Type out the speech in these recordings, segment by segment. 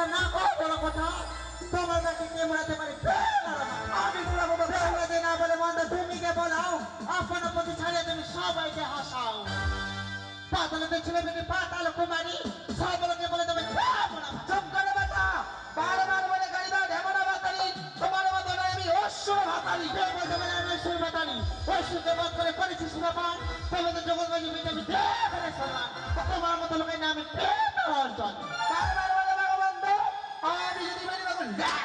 আশা না করো বড় কথা? তোমার কাছে কে মরাতে পারে? আমি বলব বেহুলাতে না বলে মন্দ তুমি কে বলাও। আপন প্রতি ছাড়িয়ে তুমি সবাইকে হাসাও। পাতালে দেখছিল তুমি পাতাল কুমারী, সব লোকে বলে তুমি চুপ করে বাতা বারবার বলে গাড়িবা ঢেমনা বাতালি তোমার মতো নয় আমি অশ্বর হাতালি কে বলতে বলে আমি অশ্বর বাতালি অশ্বরকে বাদ করে করেছি সুরাপান তোমাদের জগৎবাজি মিটে আমি তোমার মতো লোকের নামে অর্জন?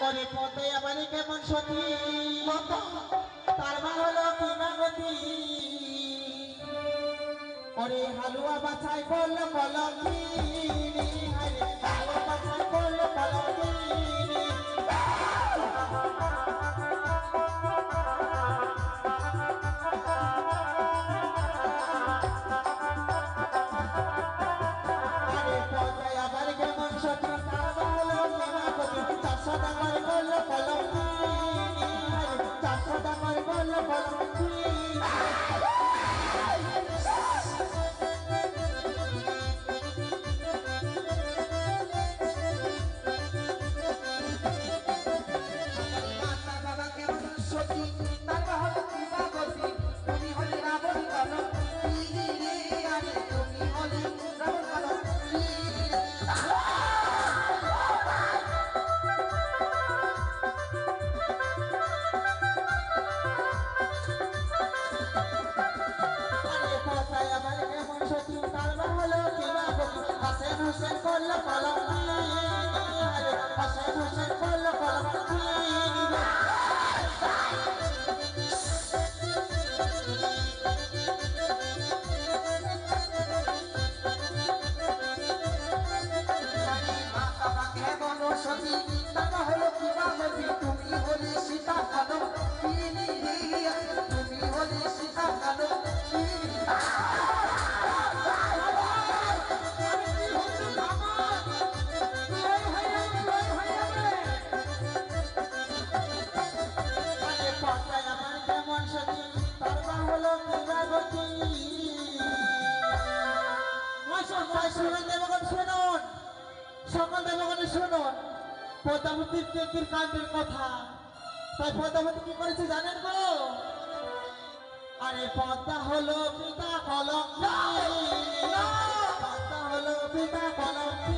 করে পথে আমারই কেমন সতী তার মা হলো কি করে হালুয়া বাছাই করল কলঙ্কি শুনুন সকল দেবগণ শুনুন পদ্মাবতীর কীর্তির কাণ্ডের কথা তাই পদ্মাবতী কি করেছে জানেন গো আরে পদ্মা হলো পিতা কলঙ্কি পদ্মা হলো পিতা কলঙ্কি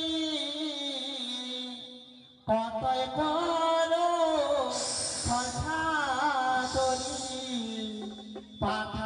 কতই করো কথা তরি পাঠা